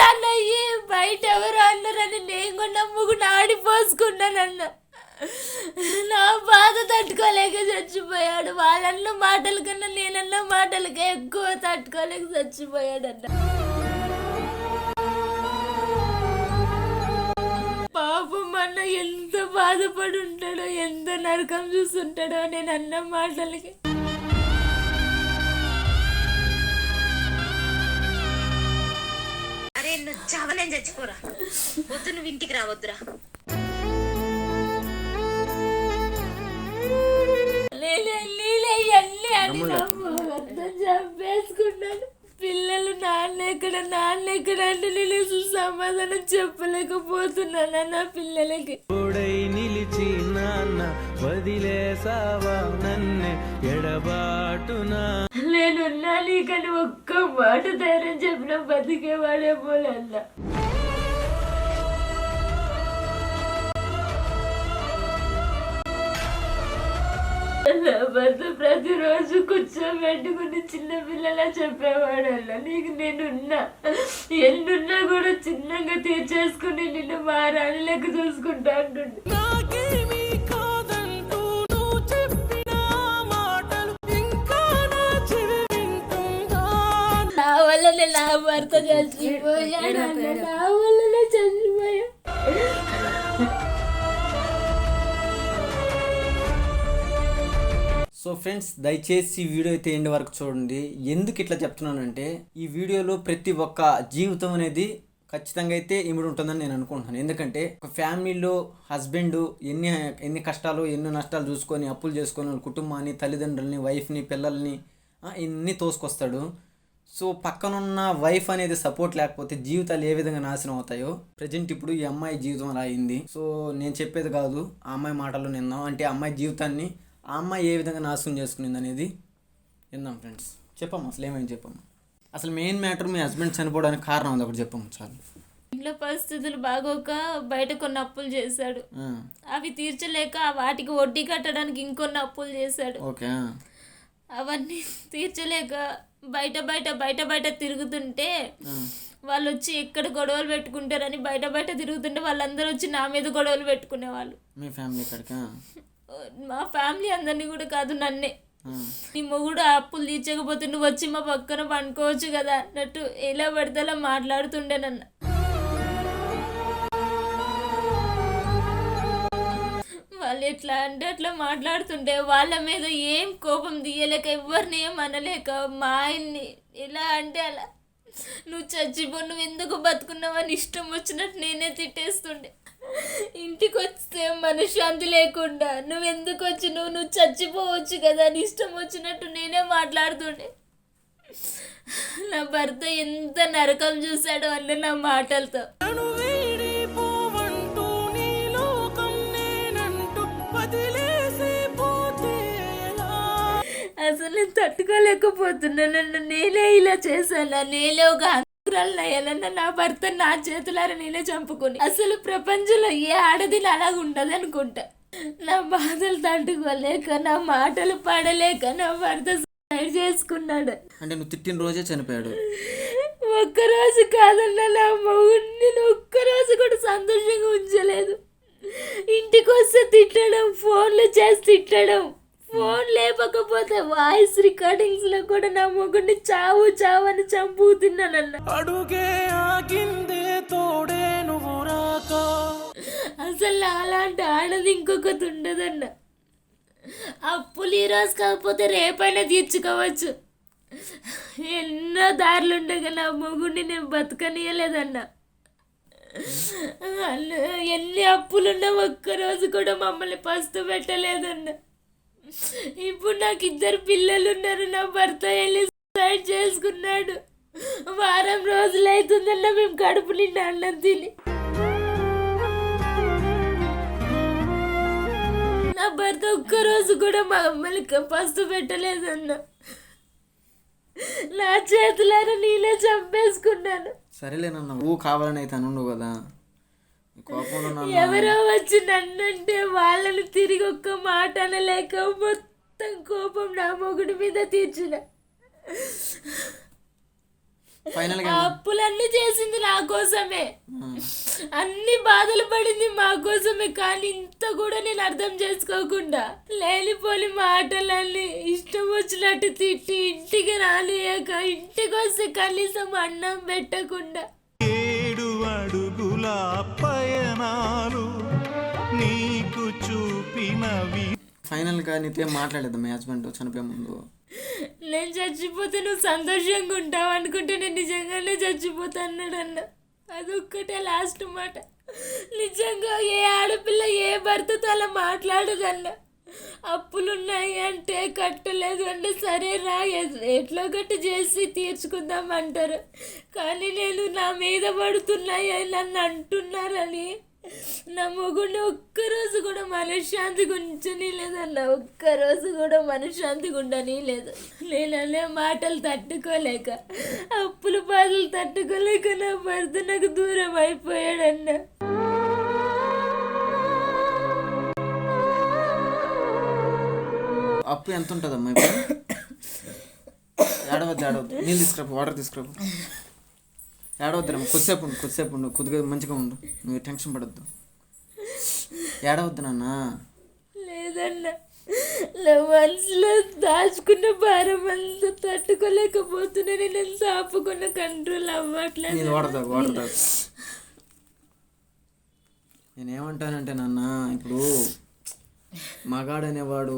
సార్లు అయ్యి బయట ఎవరు అన్నారని నేను కూడా నమ్ముకుని ఆడిపోసుకున్నానన్న నా బాధ తట్టుకోలేక చచ్చిపోయాడు. వాళ్ళన్న మాటల కన్నా నేనన్న మాటలకే ఎక్కువ తట్టుకోలేక చచ్చిపోయాడన్న. పాపం అన్న ఎంత బాధపడి ఉంటాడో ఎంత నరకం చూస్తుంటాడో నేను అన్న మాటలకి అరే నువ్వు చావలేని చచ్చిపోరా. వద్దు నువ్వు ఇంటికి రావద్దురా చంపేసుకున్నాను. పిల్లలు నాన్న ఎక్కడ నాన్న ఎక్కడ అంటే నేను సమాధానం చెప్పలేకపోతున్నాను నా పిల్లలకి. తోడై నిలిచి నాన్న వదిలేసావా నన్నే? ఎడబాటునా? నేనున్నా నీకని ఒక్క మాట ధైర్యం చెప్పిన బతికేవాడే అన్న భర్త ప్రతిరోజు కూర్చోబెట్టుకుని చిన్న పిల్లలా చెప్పేవాడల్ల. నీకు నేనున్నా. ఎన్నున్నా కూడా చిన్నగా తీర్చేసుకుని నిన్ను మారాని లెక్క చూసుకుంటా అంటుండే. వల్లనే నా భర్త చచ్చిపోయాడు అన్న నా వల్లనే చచ్చిపోయా సో ఫ్రెండ్స్ దయచేసి ఈ వీడియో అయితే ఎండ్ వరకు చూడండి. ఎందుకు ఇట్లా చెప్తున్నానంటే ఈ వీడియోలో ప్రతి ఒక్క జీవితం అనేది ఖచ్చితంగా అయితే ఇమిడి ఉంటుందని నేను అనుకుంటున్నాను. ఎందుకంటే ఒక ఫ్యామిలీలో హస్బెండ్ ఎన్ని ఎన్ని కష్టాలు ఎన్ని నష్టాలు చూసుకొని అప్పులు చేసుకొని వాళ్ళ కుటుంబాన్ని తల్లిదండ్రులని వైఫ్ని పిల్లల్ని ఆ, ఇన్ని తోసుకొస్తాడు సో పక్కనున్న వైఫ్ అనేది సపోర్ట్ లేకపోతే జీవితాలు ఏ విధంగా నాశనం అవుతాయో ప్రజెంట్ ఇప్పుడు ఈ అమ్మాయి జీవితం అలా అయింది. సో నేను చెప్పేది కాదు ఆ అమ్మాయి మాటలు నిందాం. అంటే అమ్మాయి జీవితాన్ని ఆ అమ్మాయి ఏ విధంగా నాశనం చేసుకునింది అనేది విందాం ఫ్రెండ్స్ చెప్పమ్మా అసలు ఏమైంది చెప్పమ్మా? అసలు మెయిన్ మ్యాటర్ మీ హస్బెండ్ చనిపోవడానికి కారణం ఉంది ఒకటి చెప్పమ్మా చాలు. ఇంట్లో పరిస్థితులు బాగోక బయట కొన్ని అప్పులు చేశాడు. అవి తీర్చలేక వాటికి వడ్డీ కట్టడానికి ఇంకొన్ని అప్పులు చేశాడు. అవన్నీ తీర్చలేక బయట బయట బయట బయట తిరుగుతుంటే వాళ్ళు వచ్చి ఎక్కడ గొడవలు పెట్టుకుంటారని బయట బయట తిరుగుతుంటే వాళ్ళందరూ వచ్చి నా మీద గొడవలు పెట్టుకునేవాళ్ళు. మీ ఫ్యామిలీ మా ఫ్యామిలీ అందరినీ కూడా కాదు నన్నే. నీ మొగుడు అప్పులు తీర్చకపోతే నువ్వు వచ్చి మా పక్కన పండుకోవచ్చు కదా అన్నట్టు ఎలా పడితే అలా మాట్లాడుతుండే నన్ను. వాళ్ళు ఎట్లా అంటే అట్లా మాట్లాడుతుంటే వాళ్ళ మీద ఏం కోపం తీయలేక ఎవరిని ఏం అనలేక మా ఆయన్ని ఎలా అంటే అలా నువ్వు చచ్చిపో నువ్వు ఎందుకు బతుకున్నావని ఇష్టం వచ్చినట్టు నేనే తిట్టేస్తుండే. ఇంటికి వస్తే మనశ్శాంతి లేకుండా నువ్వు ఎందుకు వచ్చి నువ్వు నువ్వు చచ్చిపోవచ్చు కదా అని ఇష్టం వచ్చినట్టు నేనే మాట్లాడుతుండే. నా భర్త ఎంత నరకం చూశాడో అన్న నా మాటలతో. తట్టుకోలేకపోతున్నా నన్ను నేనే ఇలా చేశాను. నేనే ఒక అయ్యాలన్న నా భర్త నా చేతులారా నేనే చంపుకుని. అసలు ప్రపంచంలో ఏ ఆడదిని అలాగ ఉండదు అనుకుంటా. నా బాధలు తట్టుకోలేక నా మాటలు పడలేక నా భర్త సైడ్ చేసుకున్నాడు. అంటే నువ్వు తిట్టిన రోజే చనిపోయాడు. ఒక్కరోజు కాదన్న నా మొగుడిని నేను ఒక్కరోజు కూడా సంతోషంగా ఉంచలేదు. ఇంటికి వస్తే తిట్టడం ఫోన్లు చేసి తిట్టడం. ఫోన్ లేపకపోతే వాయిస్ రికార్డింగ్స్లో కూడా నా మొగుడిని చావు చావు అని చంపుతున్నానన్న. అడుగే ఆగిందే తోడే నువ్వు రాక. అసలు అలాంటి ఆడది ఇంకొకటి ఉండదన్న. అప్పులు ఈరోజు కాకపోతే రేపైనా తీర్చుకోవచ్చు. ఎన్నో దారులు ఉండగా నా మొగుడిని నేను బతకనీయలేదన్న. ఎన్ని అప్పులున్నా ఒక్కరోజు కూడా మమ్మల్ని పస్తు పెట్టలేదన్న. ఇప్పుడు నాకు ఇద్దరు పిల్లలు ఉన్నారు. నా భర్త వెళ్ళి సూసైడ్ చేసుకున్నాడు. వారం రోజులు అవుతుందన్న మేము కడుపు నిండా అన్నం తిని. నా భర్త ఒక్కరోజు కూడా మా అమ్మని పస్తు పెట్టలేదన్న. నా చేతులారా నేనే చంపేసుకున్నాను. సరేలేనన్న నువ్వు కావాలని అయితే అనుండవు కదా. ఎవరో వచ్చి నన్నంటే వాళ్ళని తిరిగి ఒక్క మాట అనలేక మొత్తం కోపం నా మొగుడి మీద తీర్చిన. అప్పులన్నీ చేసింది నా కోసమే. అన్ని బాధలు పడింది మా కోసమే కానీ ఇంత కూడా నేను అర్థం చేసుకోకుండా లేనిపోని మాటలన్నీ ఇష్టం వచ్చినట్టు తిట్టి ఇంటికి రానియక ఇంటికి వస్తే కనీసం అన్నం పెట్టకుండా అడుగుల పయనాలు నీకు చూపినవి ఫైనల్గా నీతో ఏం మాట్లాడేద్దాం? మీ హస్బెండ్ చనిపోయే ముందు. నేను చచ్చిపోతే నువ్వు సంతోషంగా ఉంటావు అనుకుంటే నేను నిజంగానే చచ్చిపోతా అన్నాడు అన్న అదొక్కటే లాస్ట్ మాట. నిజంగా ఏ ఆడపిల్ల ఏ భర్తతో అలా మాట్లాడదన్న. అప్పులున్నాయి అంటే కట్టలేదు అంటే సరే రా ఎట్లో గట్టు చేసి తీర్చుకుందాం అంటారు. కానీ నేను నా మీద పడుతున్నాయి అని నన్ను అంటున్నారని. నా మొగుడిని ఒక్కరోజు కూడా మనశ్శాంతిగా ఉంచని లేదన్న ఒక్కరోజు కూడా మనశ్శాంతిగా ఉండని లేదు. నేను అనే మాటలు తట్టుకోలేక అప్పుల బాధలు తట్టుకోలేక నా భర్త నాకు దూరం అయిపోయాడన్నా. అప్పు ఎంత ఉంటుందమ్మా ఇప్పుడు? ఏడవద్దు ఏడవద్దు. నీళ్ళు తీసుకురాపు వాటర్ తీసుకురాపు. ఏడవద్దురమ్మ కొద్దిసేపు ఉండు కొద్దిసేపు ఉండు కొద్దిగా మంచిగా ఉండు. నువ్వు టెన్షన్ పడద్దు. ఏడవద్దు నాన్న. లేదన్న మనసులో దాచుకున్న భారం అంతా తట్టుకోలేకపోతున్నా. నేను ఎంత ఆపుకున్న కంట్రోల్ అవ్వట్లేదు. వాటర్ తాగు. నేనేమంటానంటే నాన్న ఇప్పుడు మగాడనేవాడు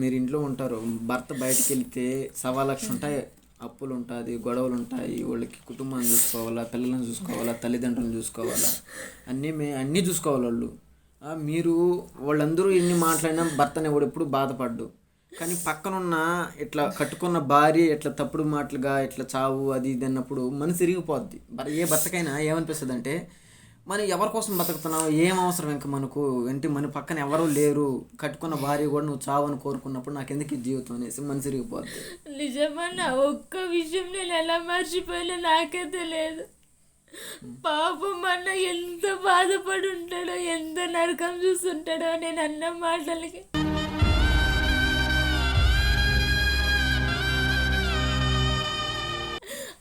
మీరు ఇంట్లో ఉంటారు. భర్త బయటికి వెళ్తే సవా లక్ష ఉంటాయి అప్పులు ఉంటుంది గొడవలు ఉంటాయి వాళ్ళకి కుటుంబాన్ని చూసుకోవాలా పిల్లలను చూసుకోవాలా తల్లిదండ్రులను చూసుకోవాలా? అన్నీ మే అన్నీ చూసుకోవాలి వాళ్ళు మీరు వాళ్ళందరూ ఎన్ని మాట్లాడినా భర్త అనేవాడు ఎప్పుడు బాధపడ్డు. కానీ పక్కనున్న ఇట్లా కట్టుకున్న భార్య ఇట్లా తప్పుడు మాటలుగా ఇట్లా చావు అది ఇది అన్నప్పుడు మనసు ఇరిగిపోద్ది. ఏ భర్తకైనా ఏమనిపిస్తుంది అంటే మనం ఎవరి కోసం బతుకుతున్నాం ఏం అవసరం ఇంకా మనకు? ఏంటి మన పక్కన ఎవరూ లేరు? కట్టుకున్న భార్య కూడా నువ్వు చావని కోరుకున్నప్పుడు నాకు ఎందుకు ఈ జీవితం అనేసి మనిషి ఇరిగిపోద్ది నిజమన్నా ఒక్క విషయం నేను ఎలా మర్చిపోయినా నాకే తెలియదు. పాపం అన్న ఎంత బాధపడి ఉంటాడో ఎంత నరకం చూస్తుంటాడో నేను అన్న మాటలకి.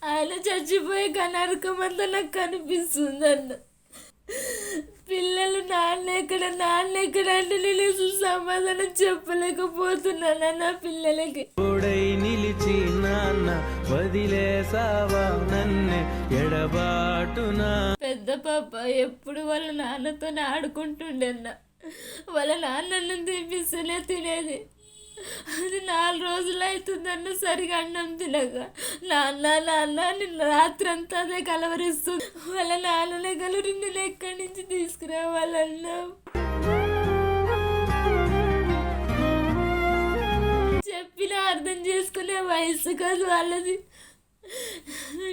ఆయన చచ్చిపోయే ఆ నరకం అంతా నాకు కనిపిస్తుంది అన్న. పిల్లలు నాన్న ఎక్కడ నాన్న ఎక్కడ అంటే నేను సమాధానం చెప్పలేకపోతున్నాను నా పిల్లలకి. తోడై నిలిచి నాన్న వదిలేసావా నన్నే? ఎడబాటునా. పెద్ద పాప ఎప్పుడు వాళ్ళ నాన్నతో ఆడుకుంటుండేన్న. వాళ్ళ నాన్న అన్నం తినిపిస్తేనే తినేది. అది నాలుగు రోజులు అవుతుందన్న సరిగా అన్నం తినక నాన్న నాన్న నిన్న రాత్రి అంతా అదే కలవరిస్తుంది వాళ్ళ నాన్ననే కలవరి నేను ఎక్కడి నుంచి తీసుకురావాలన్నా? చెప్పినా అర్థం చేసుకునే వయసు కాదు వాళ్ళది.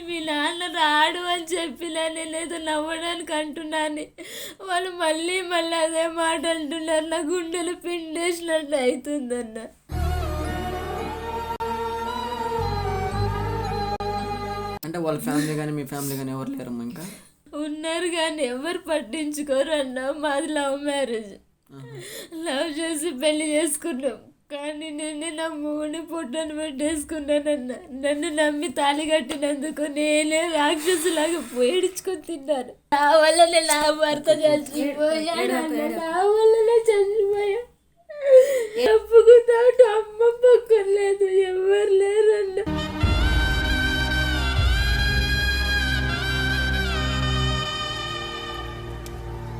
మీ నాన్న రాడు అని చెప్పినా నేనేదో నవ్వడానికి అంటున్నాను. వాళ్ళు మళ్ళీ మళ్ళీ అదే మాట అంటున్నారు. నా గుండెలు పిండేసినట్టు అవుతుందన్న. అంటే వాళ్ళ ఫ్యామిలీ కానీ మీ ఫ్యామిలీ కానీ ఎవరు లేరమ్మా ఇంకా? ఉన్నారు కానీ ఎవరు పట్టించుకోరు అన్న మాది లవ్ మ్యారేజ్ లవ్ చేసి పెళ్ళి చేసుకున్నాం. కానీ నేను నా మూని పుట్టను పెట్టేసుకున్నానన్న నన్ను నమ్మి తాళి కట్టినందుకు నేనే రాక్షసులాగా పోయిడుచుకొని తిన్నాను. నా వల్లనే నా భర్త చచ్చిపోయాడు. నా వల్లనే చచ్చిపోయా చెప్పుకుంటాడు అమ్మ పక్కన లేదు ఎవరు లేరన్న.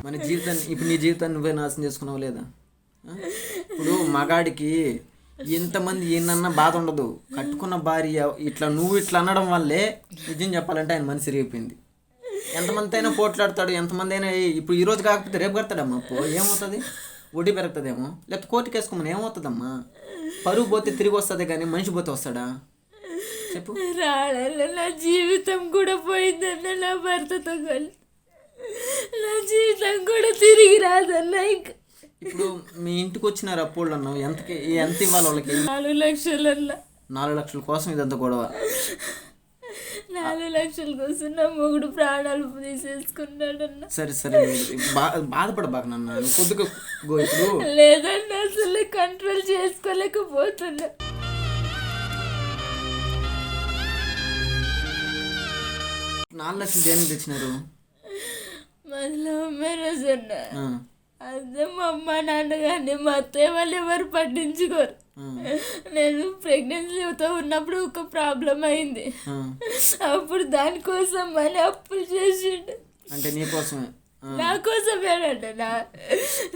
మన జీవితాన్ని ఇప్పుడు నీ జీవితాన్ని నువ్వే నాశనం చేసుకున్నావు లేదా? మగాడికి ఎంతమంది ఎన్నన్నా బాధ ఉండదు. కట్టుకున్న భార్య ఇట్లా నువ్వు ఇట్లా అనడం వల్లే నిజం చెప్పాలంటే ఆయన మనసు ఇరిగిపోయింది ఎంతమంది అయినా పోట్లాడతాడు ఎంతమంది అయినా ఇప్పుడు ఈరోజు కాకపోతే రేపు కడతాడమ్మా. పో ఏమవుతుంది? వడ్డీ పెరుగుతుందేమో? లేకపోతే కోర్టుకి వేసుకోమని ఏమవుతుందమ్మా? పరువు పోతే తిరిగి వస్తుంది కానీ మనిషి పోతే వస్తాడా? చెప్పు. నా జీవితం కూడా పోయిందన్న నా భర్తతో కలిసి. నా జీవితం కూడా తిరిగి రాదన్న ఇంకా. ఇప్పుడు మీ ఇంటికి వచ్చిన అప్పుడు అన్నావు ఎంతకి ఎంత ఇవ్వాలి వాళ్ళకి? నాలుగు లక్షలన్న నాలుగు లక్షల కోసం ఇదంతా గొడవ. నాలుగు లక్షల కోసం నా మొగుడు ప్రాణాలు తీసేసుకున్నాడన్న. సరే సరే బా బాధపడబాక నన్ను. కొద్దిగా గో ఇప్పుడు. లేదన్న అసలు కంట్రోల్ చేసుకోలేకపోతున్నా. నాలుగు లక్షలు దేనికి తెచ్చినారు? మళ్ళీ మ్యారేజ్ అన్న అదే మా అమ్మ నాన్న కానీ మా అత్తయ్య వాళ్ళు ఎవరు పట్టించుకోరు. నేను ప్రెగ్నెన్సీతో ఉన్నప్పుడు ఒక ప్రాబ్లం అయింది. అప్పుడు దానికోసం మళ్ళీ అప్పులు చేసిండు. అంటే నీకోసమే ఆ, నా కోసమేనంట నా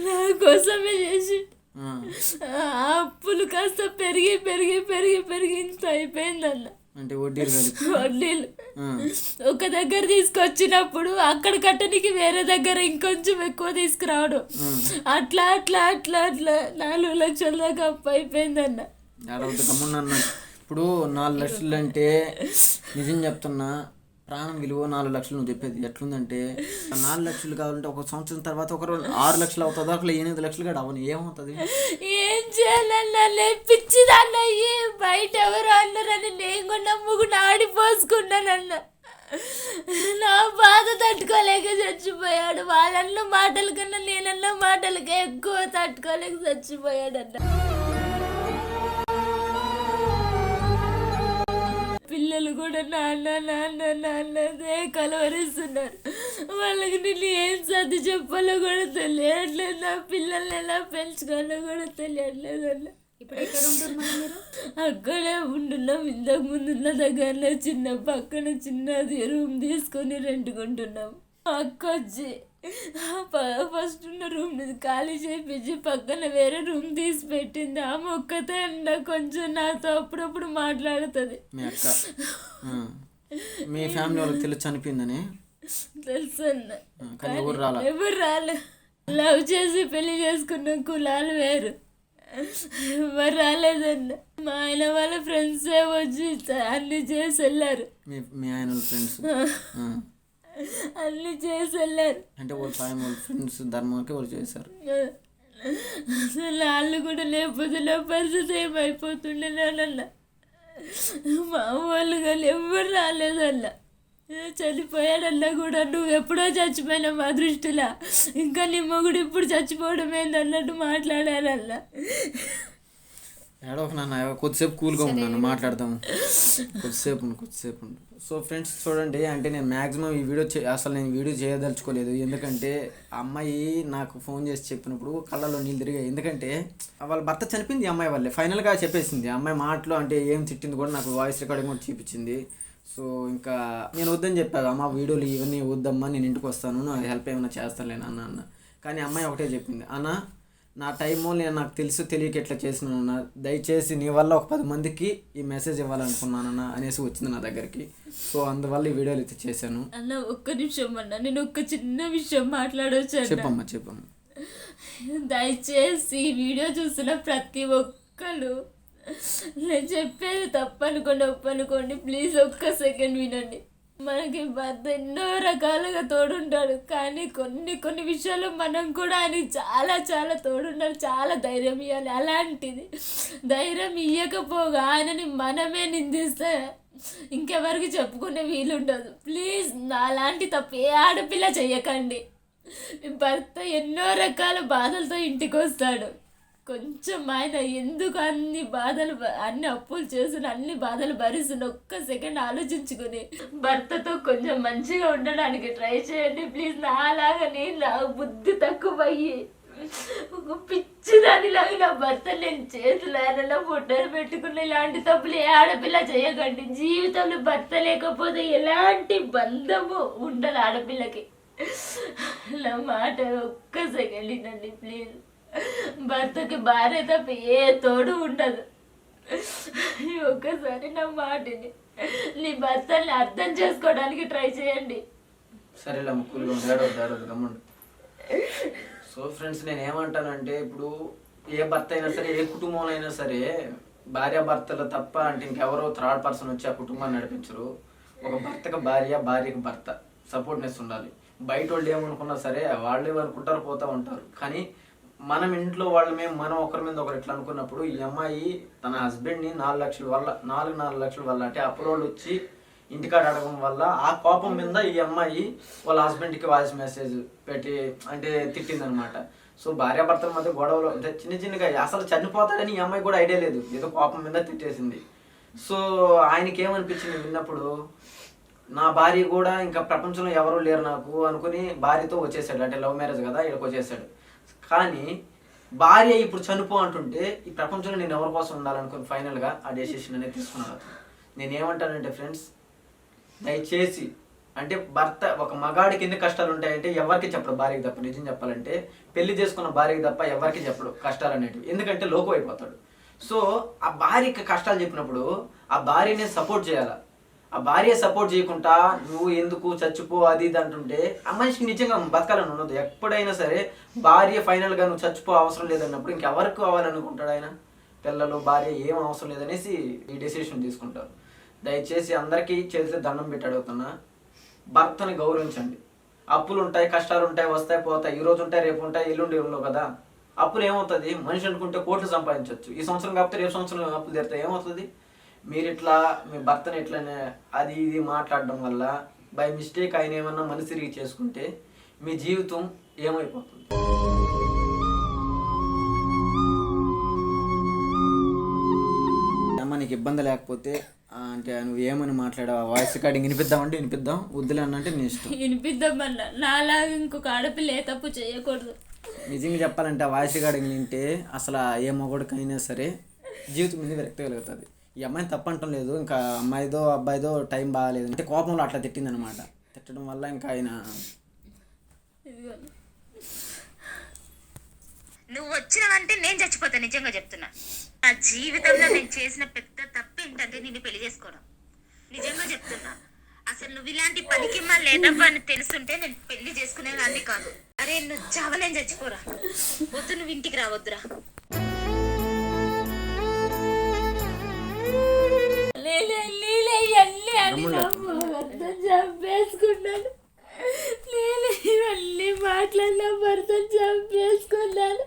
నా కోసమే చేసిండు. అప్పులు కాస్త పెరిగి పెరిగి పెరిగి పెరిగి ఇంత అయిపోయిందన్న అంటే వడ్డీలు వడ్డీలు. ఒక దగ్గర తీసుకొచ్చినప్పుడు అక్కడ కట్టనికి వేరే దగ్గర ఇంకొంచెం ఎక్కువ తీసుకురావడం. అట్లా అట్లా అట్లా అట్లా నాలుగు లక్షల దాకా అప్పు అయిపోయిందన్న ఇప్పుడు నాలుగు లక్షలు అంటే నిజం చెప్తున్నా ప్రాణం విలువ నాలుగు లక్షలు నువ్వు చెప్పేది. ఎట్లుందంటే నాలుగు లక్షలు కావాలంటే ఒక సంవత్సరం తర్వాత ఒక రోజు ఆరు లక్షలు అవుతుంది అట్లా ఎనిమిది లక్షలు కూడా అవని ఏమవుతుంది? ఏం చేయాలన్నా నేను బయట ఎవరు అన్నారని నేను కూడా నమ్ముకుని ఆడిపోసుకున్నానన్న నా బాధ తట్టుకోలేక చచ్చిపోయాడు. వాళ్ళన్న మాటల కన్నా నేనన్న మాటలకే ఎక్కువ తట్టుకోలేక చచ్చిపోయాడన్న. పిల్లలు కూడా నాన్న నాన్న నాన్న అదే కలవరిస్తున్నారు. వాళ్ళకి నేను ఏం సర్ది చెప్పాలో కూడా తెలియట్లేదు. నా పిల్లల్ని ఎలా పెంచుకోవాలో కూడా తెలియట్లేదు అన్న. ఇప్పుడు ఎక్కడ ఉంటారు మరి మీరు? అక్కడే ఉంటున్నాం. ఇంతకు ముందు ఉన్న దగ్గరనే చిన్న పక్కన చిన్నది రూమ్ తీసుకొని రెంట్కుంటున్నాం. అక్క వచ్చి ఫస్ట్ ఉన్న రూమ్ ఖాళీ చేపించి పక్కన వేరే రూమ్ తీసి పెట్టింది. ఆమె ఒక్కతే అన్న కొంచెం నాతో అప్పుడప్పుడు మాట్లాడుతుంది. మీ అక్క ఆ. మీ ఫ్యామిలీ వాళ్ళకి తెలిసి చనిపోయిందని? తెలుసు అన్న ఆ, కానీ ఎవరు రాలా? ఎవరు రాలే. లవ్ చేసి పెళ్ళి చేసుకున్న కులాలు వేరు. ఎవరు రాలేదన్న. మా ఆయన వాళ్ళ ఫ్రెండ్సే వచ్చి అన్ని చేసి వెళ్ళారు. మీ మీ ఆయన వాళ్ళ ఫ్రెండ్స్ అన్ని చేసి వెళ్ళారు అంటే వాళ్ళ సాయం వాళ్ళ ఫ్రెండ్స్ ధర్మానికి వాళ్ళు చేశారు. అసలు వాళ్ళు కూడా లేకపోతే నా పరిస్థితి ఏమైపోతుండేనన్న మా వాళ్ళు కానీ ఎవ్వరు రాలేదన్న. చనిపోయాడన్నా కూడా నువ్వు ఎప్పుడో చచ్చిపోయినా మా దృష్టిలో. ఇంకా నీ మొగుడు ఇప్పుడు చచ్చిపోవడం ఏందన్నట్టు మాట్లాడారన్న. ఏడో ఒక నాన్న కొద్దిసేపు కూల్గా ఉన్నాను మాట్లాడదాం కొద్దిసేపు ఉండు, కొద్దిసేపు ఉండు. సో ఫ్రెండ్స్ చూడండి అంటే నేను మ్యాక్సిమం ఈ వీడియో చే అసలు నేను వీడియో చేయదలుచుకోలేదు. ఎందుకంటే ఆ అమ్మాయి నాకు ఫోన్ చేసి చెప్పినప్పుడు కళ్ళలో నీళ్ళు తిరిగాయి. ఎందుకంటే వాళ్ళ భర్త చనిపోయింది అమ్మాయి వాళ్ళే ఫైనల్గా చెప్పేసింది. అమ్మాయి మాటలు అంటే ఏం తిట్టింది కూడా నాకు వాయిస్ రికార్డింగ్ కూడా చూపించింది. సో ఇంకా నేను వద్దని చెప్పాను. అమ్మ వీడియోలు ఇవన్నీ వద్దమ్మా నేను ఇంటికి వస్తాను. హెల్ప్ ఏమైనా చేస్తానులేను అన్న అన్న. కానీ అమ్మాయి ఒకటే చెప్పింది. అన్న నా టైము నేను నాకు తెలుసు తెలియక ఎట్లా చేసినానన్న దయచేసి నీ వల్ల ఒక పది మందికి ఈ మెసేజ్ ఇవ్వాలనుకున్నానన్న అనేసి వచ్చింది నా దగ్గరికి. సో అందువల్ల ఈ వీడియోలు అయితే చేశాను. అన్న ఒక్క నిమిషం అన్న. నేను ఒక్క చిన్న విషయం మాట్లాడవచ్చు చెప్పమ్మా చెప్పమ్మా. దయచేసి ఈ వీడియో చూసిన ప్రతి ఒక్కరు నేను చెప్పేది తప్పనుకోండి ఒప్పనుకోండి. ప్లీజ్ ఒక్క సెకండ్ వినండి. మనకి భర్త ఎన్నో రకాలుగా తోడుంటాడు. కానీ కొన్ని కొన్ని విషయాలు మనం కూడా ఆయన చాలా చాలా తోడుండాలి. చాలా ధైర్యం ఇవ్వాలి అలాంటిది ధైర్యం ఇవ్వకపోగా ఆయనని మనమే నిందిస్తే ఇంకెవరికి చెప్పుకునే వీలుండదు. ప్లీజ్ నాలాంటి తప్పు ఏ ఆడపిల్ల చెయ్యకండి. భర్త ఎన్నో రకాల బాధలతో ఇంటికి వస్తాడు కొంచెం ఆయన ఎందుకు అన్ని బాధలు అన్ని అప్పులు చేసిన అన్ని బాధలు భరిస్తున్న ఒక్క సెకండ్ ఆలోచించుకుని భర్తతో కొంచెం మంచిగా ఉండడానికి ట్రై చేయండి ప్లీజ్. నాలాగా నేను నా బుద్ధి తక్కువ అయ్యి ఒక పిచ్చి దానిలాగా నా భర్త నేను చేతులారలా ఫోటోలు పెట్టుకున్న ఇలాంటి తప్పులు ఏ ఆడపిల్ల చేయకండి. జీవితంలో భర్త లేకపోతే ఎలాంటి బంధము ఉండదు ఆడపిల్లకి. అలా మాట ఒక్క సెకండ్ వినండి ప్లీజ్. భర్తకి భార్య తప్ప ఏ తోడు ఉండదు. ఒక్కసారి నా మాటని నీ భర్తని అర్థం చేసుకోవడానికి ట్రై చేయండి. సరేలే ముక్కులు ఏడవద్దు ఏడవద్దు గమ్మండు సో ఫ్రెండ్స్ నేను ఏమంటానంటే ఇప్పుడు ఏ భర్త అయినా సరే ఏ కుటుంబంలో అయినా సరే భార్య భర్తలు తప్ప అంటే ఇంకెవరో థర్డ్ పర్సన్ వచ్చి ఆ కుటుంబాన్ని నడిపించరు. ఒక భర్తకు భార్య భార్యకు భర్త సపోర్ట్నెస్ ఉండాలి. బయట వాళ్ళు ఏమనుకున్నా సరే వాళ్ళు ఏమనుకుంటారు పోతూ ఉంటారు. కానీ మనం ఇంట్లో వాళ్ళమే మనం ఒకరి మీద ఒకరు ఎట్లా అనుకున్నప్పుడు ఈ అమ్మాయి తన హస్బెండ్ని నాలుగు లక్షల వల్ల నాలుగు నాలుగు లక్షల వల్ల అంటే అప్పులోళ్ళు వచ్చి ఇంటికాడ అడగడం వల్ల ఆ కోపం మీద ఈ అమ్మాయి వాళ్ళ హస్బెండ్కి వాయిస్ మెసేజ్ పెట్టి అంటే తిట్టిందనమాట. సో భార్యాభర్తల మధ్య గొడవలు అంటే చిన్న చిన్నగా అసలు చనిపోతాడని ఈ అమ్మాయి కూడా ఐడియా లేదు. ఏదో కోపం మీద తిట్టేసింది. సో ఆయనకి ఏమనిపించింది విన్నప్పుడు నా భార్య కూడా ఇంకా ప్రపంచంలో ఎవరు లేరు నాకు అనుకుని భార్యతో వచ్చేసాడు. అంటే లవ్ మ్యారేజ్ కదా ఇక్కడికి వచ్చేసాడు కానీ భార్య ఇప్పుడు చనిపో అంటుంటే ఈ ప్రపంచంలో నేను ఎవరి కోసం ఉండాలనుకుని ఫైనల్గా ఆ డెసిషన్ అనేది తీసుకున్నాను. నేను ఏమంటానంటే ఫ్రెండ్స్ దయచేసి అంటే భర్త ఒక మగాడికి ఎన్ని కష్టాలు ఉంటాయంటే ఎవరికి చెప్పడు భార్యకి తప్ప. నిజం చెప్పాలంటే పెళ్ళి చేసుకున్న భార్యకి తప్ప ఎవరికి చెప్పడు కష్టాలు అనేటివి. ఎందుకంటే లోకం అయిపోతాడు సో ఆ భార్యకి కష్టాలు చెప్పినప్పుడు ఆ భార్యని సపోర్ట్ చేయాలి? ఆ భార్య సపోర్ట్ చేయకుండా నువ్వు ఎందుకు చచ్చిపో అది ఇది అంటుంటే ఆ మనిషికి నిజంగా బతకాలని ఉండదు. ఎప్పుడైనా సరే భార్య ఫైనల్గా నువ్వు చచ్చిపో అవసరం లేదన్నప్పుడు ఇంకెవరికి కావాలనుకుంటాడు ఆయన? పిల్లలు భార్య ఏం అవసరం లేదనేసి ఈ డెసిషన్ తీసుకుంటారు. దయచేసి అందరికీ చేతిలో దండం పెట్టాడుతున్నా భర్తని గౌరవించండి. అప్పులు ఉంటాయి కష్టాలు ఉంటాయి వస్తాయి పోతాయి. ఈ రోజు ఉంటాయి రేపు ఉంటాయి ఎల్లుండి ఉండవు కదా. అప్పులు ఏమవుతుంది మనిషి అనుకుంటే కోట్లు సంపాదించవచ్చు ఈ సంవత్సరం కాకపోతే రేపు సంవత్సరం అప్పులు తీరుతాయి ఏమవుతుంది? మీరు ఇట్లా మీ భర్తని ఇట్లనే అది ఇది మాట్లాడడం వల్ల బై మిస్టేక్ ఆయన ఏమన్నా మనసు తిరిగి చేసుకుంటే మీ జీవితం ఏమైపోతుంది? అమ్మ నీకు ఇబ్బంది లేకపోతే అంటే నువ్వు ఏమని మాట్లాడావు? వాయిస్ రికార్డింగ్ వినిపిద్దామంటే వినిపిద్దాం. వద్దులే అన్నంటే నీ ఇష్టం. వినిపిద్దామన్నా. నాలాగా ఇంకొక ఆడపిల్ల ఏ తప్పు చేయకూడదు. నిజంగా చెప్పాలంటే ఆ వాయిస్ రికార్డింగ్ వింటే అసలు ఏ మొగడికైనా సరే జీవితం మీద విరక్తి కలుగుతుంది ఈ అమ్మాయిని తప్పంటం లేదు. ఇంకా అమ్మాయిదో అబ్బాయిదో టైం బాగాలేదు. అంటే కోపంలో అట్లా తిట్టింది అనమాట తిట్టడం వల్ల ఇంకా ఆయన నువ్వు వచ్చినావంటే నేను చచ్చిపోతా నిజంగా చెప్తున్నా. నా జీవితంలో నేను చేసిన పెద్ద తప్పు ఏంటంటే నిన్ను పెళ్ళి చేసుకోవడం. నిజంగా చెప్తున్నా. అసలు నువ్వు ఇలాంటి పనికి మా లేదవ్వ అని తెలుసుంటే నేను పెళ్ళి చేసుకునేదాన్ని కాదు. అరే నువ్వు చావలేని చచ్చిపోరా. వద్దు నువ్వు ఇంటికి రావద్దురా. చంపేసుకున్నాను. లేలే ఇవన్నీ మాట్లాడిన భర్త చంపేసుకున్నాను.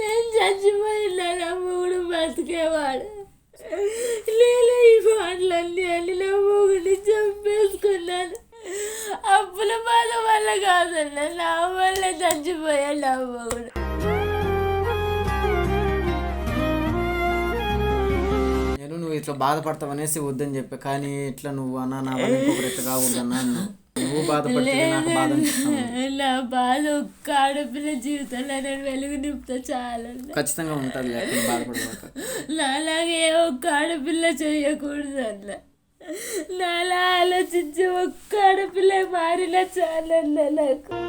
నేను చచ్చిపోయినా మూడు బతికేవాడు. లేలే ఈ మాటలన్నీ అని నా మూగుని చంపేసుకున్నాను. అప్పుల బాధ వల్ల కాదన్నా నా వల్ల చచ్చిపోయాడు నా మూగుడు. నువ్వు ఇట్లా బాధపడతావు అనేసి వద్దని చెప్పి కానీ ఇట్లా నువ్వు అన్నా నా వల్ల ఇంకొకరు ఇట్లా అన్నావు. నువ్వు బాధపడితే నాకు బాధ అనిపిస్తుంది. నా బాధ ఒక్క ఆడపిల్ల జీవితంలో నేను వెలుగు నింపుతా చాలా ఖచ్చితంగా ఉంటుంది లేకపోతే నాలాగే ఒక్క ఆడపిల్ల చేయకూడదు అన్న నాలా ఆలోచించి ఒక్క ఆడపిల్ల మారిన చాలన్న నాకు.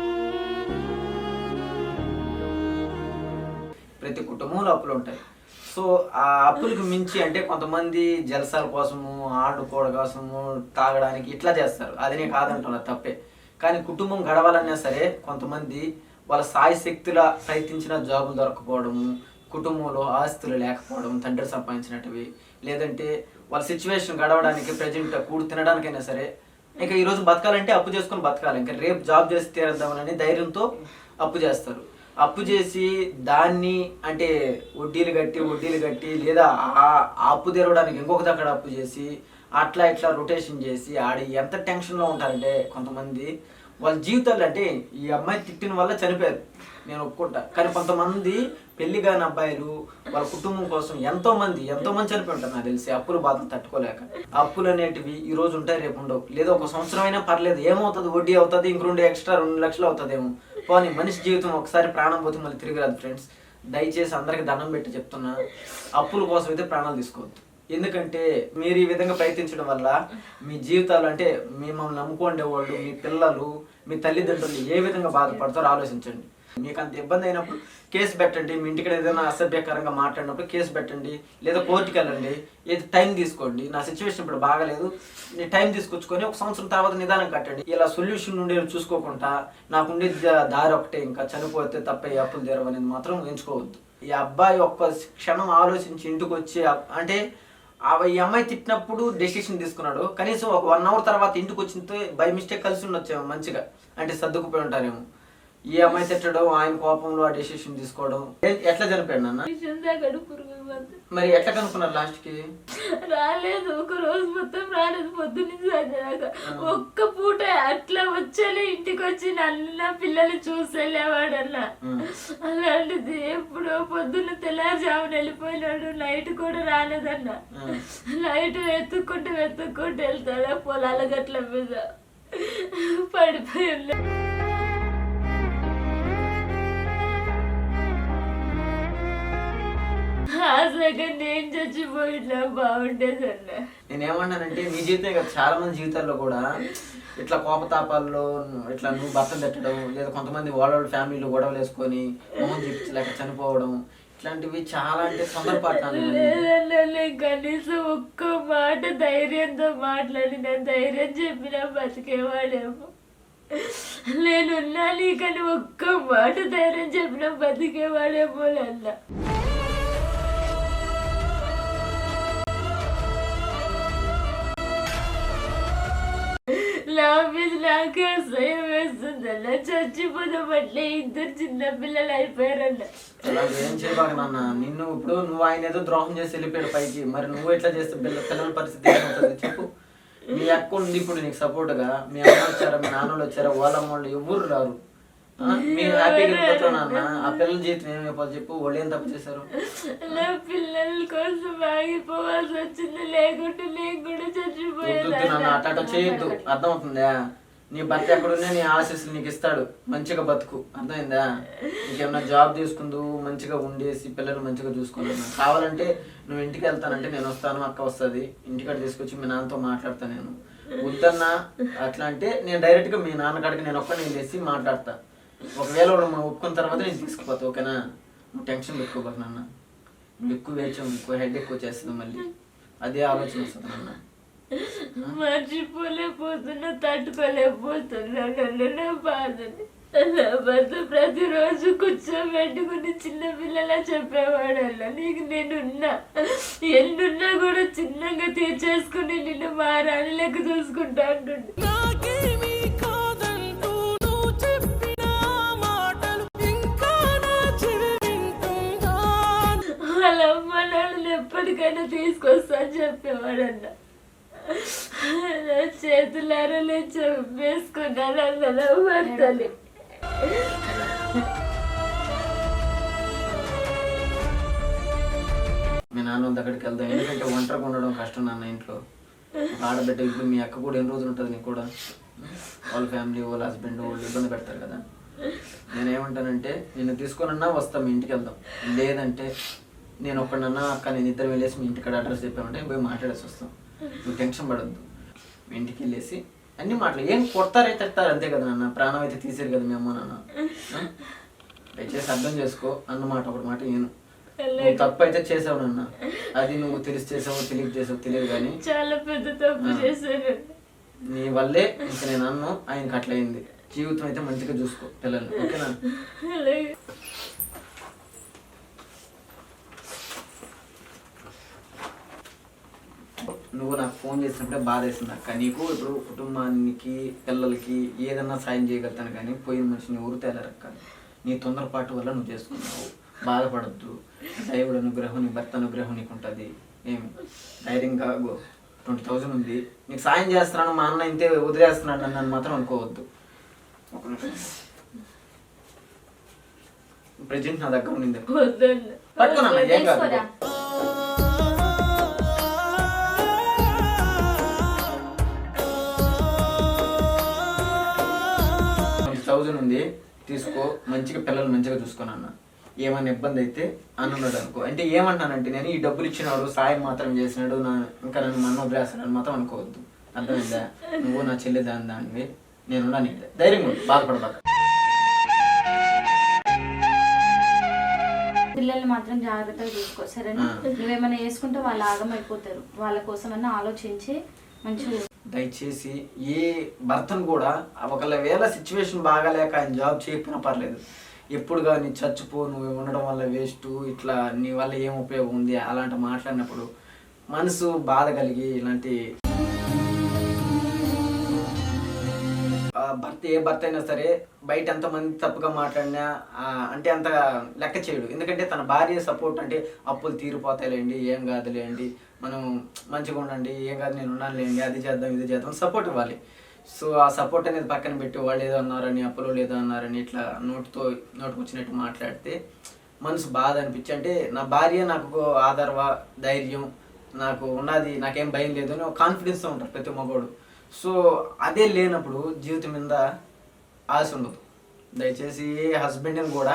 ప్రతి కుటుంబంలో అప్పులు ఉంటాయి సో ఆ అప్పులకు మించి అంటే కొంతమంది జలసాల కోసము ఆడుకోవడం కోసము తాగడానికి ఇట్లా చేస్తారు. అది నేను కాదంటున్నా తప్పే. కానీ కుటుంబం గడవాలన్నా సరే కొంతమంది వాళ్ళ సాయి శక్తుల ప్రయత్నించిన జాబులు దొరకపోవడము కుటుంబంలో ఆస్తులు లేకపోవడం తండ్రి సంపాదించినటివి లేదంటే వాళ్ళ సిచ్యువేషన్ గడవడానికి ప్రజెంట్ కూడు తినడానికైనా సరే ఇంకా ఈ రోజు బతకాలంటే అప్పు చేసుకొని బతకాలి. ఇంకా రేపు జాబ్ చేసి తీరేద్దామని ధైర్యంతో అప్పు చేస్తారు. అప్పు చేసి దాన్ని అంటే వడ్డీలు కట్టి వడ్డీలు కట్టి లేదా ఆ అప్పు తెరవడానికి ఇంకొక దగ్గర అప్పు చేసి అట్లా ఇట్లా రొటేషన్ చేసి ఆడ ఎంత టెన్షన్లో ఉంటారంటే కొంతమంది వాళ్ళ జీవితాలు అంటే ఈ అమ్మాయి తిట్టిన వల్ల చనిపోయారు. నేను ఒప్పుకుంటా. కానీ కొంతమంది పెళ్ళి కాని అబ్బాయిలు వాళ్ళ కుటుంబం కోసం ఎంతో మంది ఎంతో మంది చనిపోయి ఉంటారు నాకు తెలిసి. అప్పుల బాధలు తట్టుకోలేక. అప్పులు అనేటివి ఈ రోజు ఉంటాయి రేపు ఉండవు. లేదా ఒక సంవత్సరం అయినా పర్లేదు. ఏమవుతుంది? వడ్డీ అవుతుంది ఇంక రెండు ఎక్స్ట్రా రెండు లక్షలు అవుతుందేమో. పోనీ మనిషి జీవితం ఒకసారి ప్రాణం పోతే మళ్ళీ తిరిగి రాదు ఫ్రెండ్స్ దయచేసి అందరికి దండం పెట్టి చెప్తున్నా అప్పుల కోసం అయితే ప్రాణాలు తీసుకోవద్దు. ఎందుకంటే మీరు ఈ విధంగా ప్రయత్నించడం వల్ల మీ జీవితాలు అంటే మిమ్మల్ని నమ్ముకుండే వాళ్ళు మీ పిల్లలు మీ తల్లిదండ్రులు ఏ విధంగా బాధపడతారో ఆలోచించండి. మీకు అంత ఇబ్బంది అయినప్పుడు కేసు పెట్టండి మీ ఇంటికి ఏదైనా అసభ్యకరంగా మాట్లాడినప్పుడు కేసు పెట్టండి లేదా కోర్టుకి వెళ్ళండి ఏది టైం తీసుకోండి. నా సిచ్యువేషన్ ఇప్పుడు బాగాలేదు. నేను టైం తీసుకొచ్చుకొని ఒక సంవత్సరం తర్వాత నిదానం కట్టండి. ఇలా సొల్యూషన్ ఉండే చూసుకోకుండా నాకుండే ద- దారి ఒకటే ఇంకా చనిపోతే తప్ప ఈ అప్పులు తెరవనేది మాత్రం ఎంచుకోవద్దు. ఈ అబ్బాయి ఒక్క క్షణం ఆలోచించి ఇంటికి వచ్చి అంటే ఆ ఈ అమ్మాయి తిట్టినప్పుడు డెసిషన్ తీసుకున్నాడు. కనీసం ఒక వన్ అవర్ తర్వాత ఇంటికి వచ్చింతో బై మిస్టేక్ కలిసి ఉండొచ్చేమో మంచిగా. అంటే సర్దుకుపోయి ఉంటారేమో. ఈ అమ్మాయి తిట్టడం ఆయన కోపంలో ఆ డెసిషన్ తీసుకోవడం. ఎట్లా చనిపోయాడు నాన్న? మరి ఎట్లా కనుక్కున్నారు లాస్ట్కి? రాలేదు ఒక రోజు మొత్తం రాలేదు పొద్దున్నే దాకా ఒక్క పూట అట్లా వచ్చేలే ఇంటికి వచ్చి నన్ను పిల్లలు చూసి వెళ్ళేవాడన్న అలాంటిది ఎప్పుడో పొద్దున్న తెల్లారుజామున వెళ్ళిపోయినాడు నైట్ కూడా రాలేదన్న. నైట్ వెతుక్కుంటూ వెతుక్కుంటూ వెళ్తాడు పొలాల గట్ల మీద. పడిపోయి సెకండ్ నేను బాగుండేదన్న. నేనేమన్నానంటే మీ జీవితమే కదా చాలా మంది జీవితాల్లో కూడా ఇట్లా కోపతాపాల్లో ఇట్లా నువ్వు భర్తను పెట్టడం లేదా కొంతమంది వాళ్ళ వాళ్ళ ఫ్యామిలీలో గొడవలు వేసుకొని మొహం చూపించలేక చనిపోవడం ఇట్లాంటివి చాలా అంటే నేను కనీసం ఒక్క మాట ధైర్యంతో మాట్లాడిన ధైర్యం చెప్పినా బతికేవాడేమో. నేనున్నా నీకని ఒక్క మాట ధైర్యం చెప్పినా బతికేవాడేమో అన్న ఆఫీస్ మీద నాకే అసహ్యం వేస్తుందన్న చచ్చిపోదాం ఇద్దరు చిన్న పిల్లలు అయిపోయారన్న అలా ఏం చేయబాక నాన్న? నిన్ను ఇప్పుడు నువ్వు ఆయన ఏదో ద్రోహం చేసి వెళ్ళిపోయాడు పైకి. మరి నువ్వు ఎట్లా చేస్తే పిల్ల పిల్లల పరిస్థితి ఏమవుతుంది? చెప్పు. మీ అక్క ఉంది ఇప్పుడు నీకు సపోర్ట్గా మీ అమ్మ వచ్చారా మీ నాన్నలు వచ్చారా వాళ్ళ వాళ్ళు ఎవరు రారు? మీరు హ్యాపీగా వెళ్ళిపోతావు నాన్న. ఆ పిల్లల జీవితం ఏమైపోతుంది చెప్పు. వాళ్ళు ఏం తప్పు చేశారు? నా పిల్లల కోసం ఆగిపోవాల్సి వచ్చింది. లేకుంటే నేను కూడా వద్దు నాన్న. అట్ట చేయొద్దు. అర్థమవుతుందా? నీ భర్త ఎక్కడున్నా నీ ఆశీస్సులు నీకు ఇస్తాడు. మంచిగా బతుకు. అర్థమైందా? నీకేమన్నా జాబ్ తీసుకుందు మంచిగా ఉండేసి పిల్లలు మంచిగా చూసుకున్నాను కావాలంటే నువ్వు ఇంటికి వెళ్తానంటే నేను వస్తాను అక్క వస్తుంది. ఇంటికాడ తీసుకొచ్చి మీ నాన్నతో మాట్లాడతా నేను. వద్దన్నా అట్లా అంటే నేను డైరెక్ట్గా మీ నాన్న కాడికి నేను ఒక్క నేను చేసి మాట్లాడతా. ఒకవేళ మనం ఒప్పుకున్న తర్వాత నేను తీసుకుపోతా ఓకేనా? నువ్వు టెన్షన్ పెట్టుకోబాక నాన్న. నువ్వు ఎక్కువ వేచాం ఎక్కువ హెడ్ ఎక్కువ చేస్తుంది మళ్ళీ. అదే ఆలోచన వస్తుంది నాన్న. మర్చిపోలేకపోతున్నా తట్టుకోలేకపోతున్నా నన్ను నా బాధని నా భర్త ప్రతిరోజు కూర్చోబెట్టుకుని చిన్న పిల్లలా చెప్పేవాడల్లా. నీకు నేనున్నా. ఎన్నున్నా కూడా చిన్నగా తీర్చేసుకుని నిన్ను మారాని లెక్క చూసుకుంటా అంటుండే. ఎప్పటికైనా తీసుకొస్తా అని చెప్పేవాడన్న. నా చేతులారా నేను చంపేసుకున్నాను అన్న భర్తని. మీ నాన్న దగ్గరికి వెళ్దాం. ఎందుకంటే ఒంటరిగా ఉండడం కష్టం నాన్న ఇంట్లో. ఆడబిడ్డ ఇప్పుడు మీ అక్క కూడా ఎన్ని రోజులు ఉంటుంది నీకు కూడా? వాళ్ళ ఫ్యామిలీ వాళ్ళ హస్బెండ్ వాళ్ళు ఇబ్బంది పెడతారు కదా. నేనేమంటానంటే నిన్ను తీసుకొనన్నా వస్తాం మీ ఇంటికి వెళ్దాం. లేదంటే నేను ఒక్కడన్నా అక్క నేను ఇద్దరు వెళ్ళేసి మీ ఇంటికాడ అడ్రస్ చెప్పామంటే పోయి మాట్లాడేసి వస్తాం. నువ్వు టెన్షన్ పడద్దు. మీ ఇంటికి వెళ్ళేసి అన్ని మాటలు ఏం కొడతారైతే తిడతారు అంతే కదా నాన్న. ప్రాణం అయితే తీసేరు కదా మీ అమ్మ నాన్న? దయచేసి అర్థం చేసుకో. అన్న మాట ఒకటి మాట నేను నువ్వు తప్పు అయితే చేసావు నాన్న. అది నువ్వు తెలిసి చేసావు తెలియక చేసావు తెలియదు కానీ చాలా పెద్ద తప్పు చేశాను నీ వల్లే ఇంక నేను అన్ను ఆయనకి అట్లయింది. జీవితం అయితే మంచిగా చూసుకో పిల్లల్ని. ఓకేనా? నువ్వు నాకు ఫోన్ చేసినప్పుడే బాధ వేసింది అక్క. నీకు ఇప్పుడు కుటుంబానికి పిల్లలకి ఏదన్నా సాయం చేయగలుగుతాను కానీ పోయిన మనిషిని ఎవరు తేలరక్క నీ తొందరపాటు వల్ల నువ్వు చేసుకున్నావు. బాధపడద్దు. దైవుడు అనుగ్రహం నీ భర్త అనుగ్రహం నీకు ఉంటుంది ఏమి ధైర్యంగా ట్వంటీ థౌజండ్ ఉంది. నీకు సాయం చేస్తున్నాను మా అన్న ఇంతే వదిలేస్తున్నాడు నన్ను మాత్రం అనుకోవద్దు. ఒక నిమిషం. ప్రజెంట్ నా దగ్గర ఉంది పట్టుకున్నా ఏం కాదు. థౌజండ్ ఉంది తీసుకో మంచిగా పిల్లలు మంచిగా చూసుకోను అన్న ఏమైనా ఇబ్బంది అయితే అన్నున్నాడు అనుకో అంటే ఏమంటానంటే నేను ఈ డబ్బులు ఇచ్చినాడు సాయం మాత్రం చేసినాడు నా ఇంకా నన్ను మన వదిలేస్తున్నాడు మాత్రం అనుకోవద్దు. అర్థమైందా? నువ్వు నా చెల్లి దాని దానివి నేను ధైర్యం బాధపడబాక. పిల్లల్ని మాత్రం జాగ్రత్తగా చూసుకో. సరేనా? నువ్వేమైనా వేసుకుంటే వాళ్ళు ఆగమైపోతారు. వాళ్ళ కోసమన్నా ఆలోచించి మంచిగా దయచేసి ఏ భర్తను కూడా ఒకవేళ వేళ సిచ్యువేషన్ బాగాలేక ఆయన జాబ్ చేయకపోయినా పర్లేదు. ఎప్పుడు కానీ చచ్చిపో నువ్వు ఉండడం వల్ల వేస్ట్ ఇట్లా నీ వల్ల ఏం ఉపయోగం ఉంది? అలాంటి మాట్లాడినప్పుడు మనసు బాధ కలిగి ఇలాంటి భర్త ఏ భర్త అయినా సరే బయట ఎంతమంది తప్పుగా మాట్లాడినా అంటే అంత లెక్క చేయడు. ఎందుకంటే తన భార్య సపోర్ట్ అంటే అప్పులు తీరిపోతాయిలేండి ఏం కాదులేండి. మనం మంచిగా ఉండండి ఏం కాదు నేను ఉన్నానులేండి అది చేద్దాం ఇది చేద్దాం సపోర్ట్ ఇవ్వాలి. సో ఆ సపోర్ట్ అనేది పక్కన పెట్టి వాళ్ళు ఏదో అన్నారని అప్పులో లేదో అన్నారని ఇట్లా నోటితో నోటికి వచ్చినట్టు మాట్లాడితే మనసు బాధ అనిపించి అంటే నా భార్య నాకు ఆదరవ ధైర్యం నాకు ఉన్నది నాకేం భయం లేదు అని ఒక కాన్ఫిడెన్స్తో ఉంటారు ప్రతి మగవాడు సో అదే లేనప్పుడు జీవితం మీద ఆశ ఉండదు. దయచేసి హస్బెండ్ని కూడా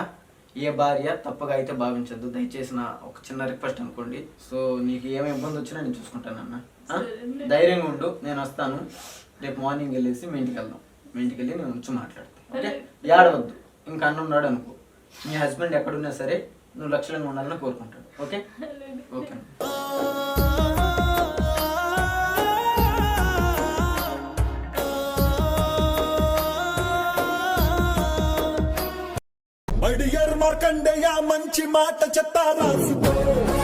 ఏ భార్య తప్పుగా అయితే భావించద్దు. దయచేసి నా ఒక చిన్న రిక్వెస్ట్ అనుకోండి. సో నీకు ఏమి ఇబ్బంది వచ్చినా నేను చూసుకుంటాను అన్న. ఆ? ధైర్యంగా ఉండు నేను వస్తాను. రేపు మార్నింగ్ వెళ్ళేసి మీ ఇంటికి వెళ్దాం. మీ ఇంటికి వెళ్ళి నేను వచ్చి మాట్లాడతాను ఓకే? ఏడవద్దు. ఇంకా అన్న ఉన్నాడు అనుకో. మీ హస్బెండ్ ఎక్కడున్నా సరే నువ్వు లక్షలంగా ఉండాలని కోరుకుంటాడు. ఓకే? ఓకే. మడియర్ మంచి మాట చెత్త రాసుకో.